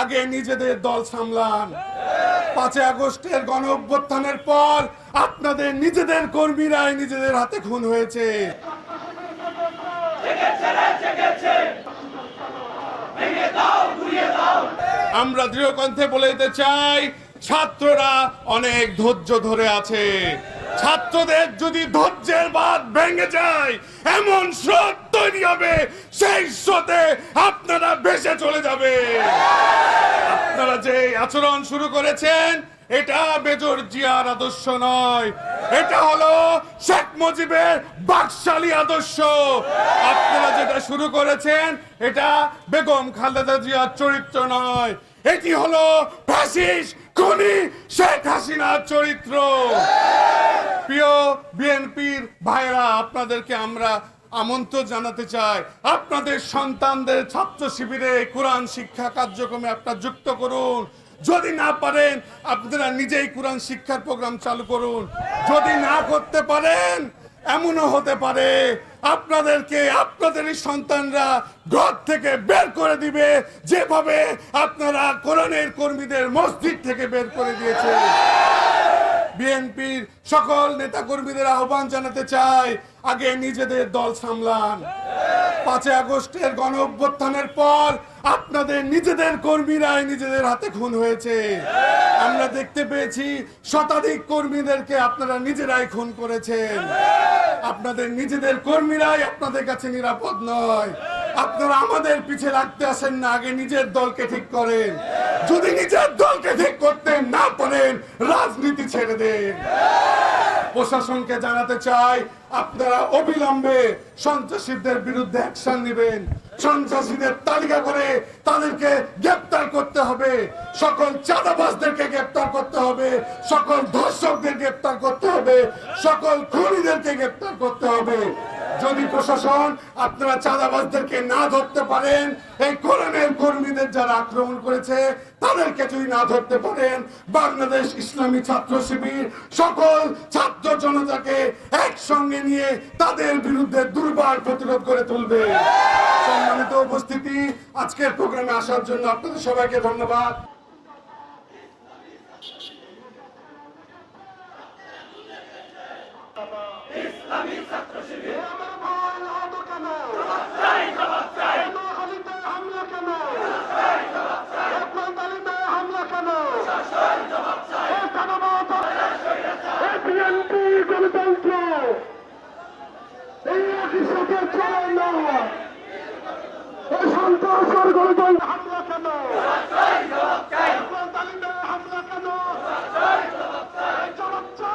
আগে নিজেদের দল সামলান। পাঁচই আগস্টের গণ অভ্যুত্থানের পর আপনাদের নিজেদের কর্মীরাই নিজেদের হাতে খুন হয়েছে। আমরা দৃঢ়কণ্ঠে বলে দিতে চাই, ছাত্ররা অনেক ধৈর্য ধরে আছে। ছাত্রদের যদি ধৈর্যের বাদ ভেঙে যায়, এমন স্রোত তৈরি হবে, সেই স্রোতে আপনারা ভেসে চলে যাবে আপনারা যে আচরণ শুরু করেছেন, এটা বেজর জিয়ার আদর্শ নয়। এটা হলো শেখ মুজিবের বাকশালী আদর্শ। আপনারা যেটা শুরু করেছেন, এটা বেগম খালেদা জিয়ার চরিত্র নয়। এটি হলো ফ্যাসিস খুনি শেখ হাসিনার চরিত্র। প্রিয় বিএনপির ভাইরা আপনাদেরকে আমরা আমন্ত্রণ জানাতে চাই। আপনাদের সন্তানদের ছাত্র শিবিরে কোরআন শিক্ষা কার্যক্রমে আপনারা যুক্ত করুন। যদি না পারেন, আপনারা নিজেই কোরআন শিক্ষার প্রোগ্রাম চালু করুন। যদি না করতে পারেন, এমনও হতে পারে, আপনাদেরকে আপনাদেরই সন্তানরা ঘর থেকে বের করে দিবে, যেভাবে আপনারা কোরআনের কর্মীদের মসজিদ থেকে বের করে দিয়েছে বিএনপির সকল নেতাকর্মীদের আহ্বান জানাতে চাই, আগে নিজেদের দল সামলান। পাঁচই আগস্টের গণ অভ্যুত্থানের পর আপনাদের নিজেদের কর্মীরাই নিজেদের হাতে খুন হয়েছে। আমরা দেখতে পেয়েছি শতাধিক কর্মীদেরকে আপনারা নিজেরাই খুন করেছেন। আপনাদের নিজেদের কর্মীরাই আপনাদের কাছে নিরাপদ নয়। আপনারা আমাদের পিছে লাগতে আসেন না, আগে নিজের দলকে ঠিক করেন। যদি নিজের দলকে ঠিক করতে না পারেন, রাজনীতি ছেড়ে দেন। প্রশাসনকে জানাতে চাই, আপনারা অবিলম্বে সন্ত্রাসীদের বিরুদ্ধে অ্যাকশন নেবেন। সন্ত্রাসীদের তালিকা করে তাদেরকে গ্রেপ্তার করতে হবে। সকল চাঁদাবাজদেরকে গ্রেপ্তার করতে হবে, সকল ধর্ষকদের গ্রেপ্তার করতে হবে, সকল খুনিদেরকে গ্রেপ্তার করতে হবে। যদি প্রশাসন আপনারা চাঁদাবাজদেরকে না ধরতে পারেন, এই কোরআনের কর্মীদের যারা আক্রমণ করেছে, তাদেরকে যদি না ধরতে পারেন, বাংলাদেশ ইসলামী ছাত্র শিবির সকল ছাত্র জনতাকে একসঙ্গে নিয়ে তাদের বিরুদ্ধে দুর্বার প্রতিরোধ করে তুলবে। সম্মানিত উপস্থিতি, আজকের প্রোগ্রামে আসার জন্য আপনাদের সবাইকে ধন্যবাদ। আমি ছাত্র শিবির। আমার মাল আহত কেন? চাই জবাব চাই। নোয়াখালীতে হামলা কেন? চাই জবাব চাই। রত্নাতালিতে হামলা কেন? শাসন জবাব চাই। এই জনমত এই বিএনপি গণতন্ত্র। এই একই সাথে চলে না এই সন্ত্রাসের গণতন্ত্র হামলা কেন?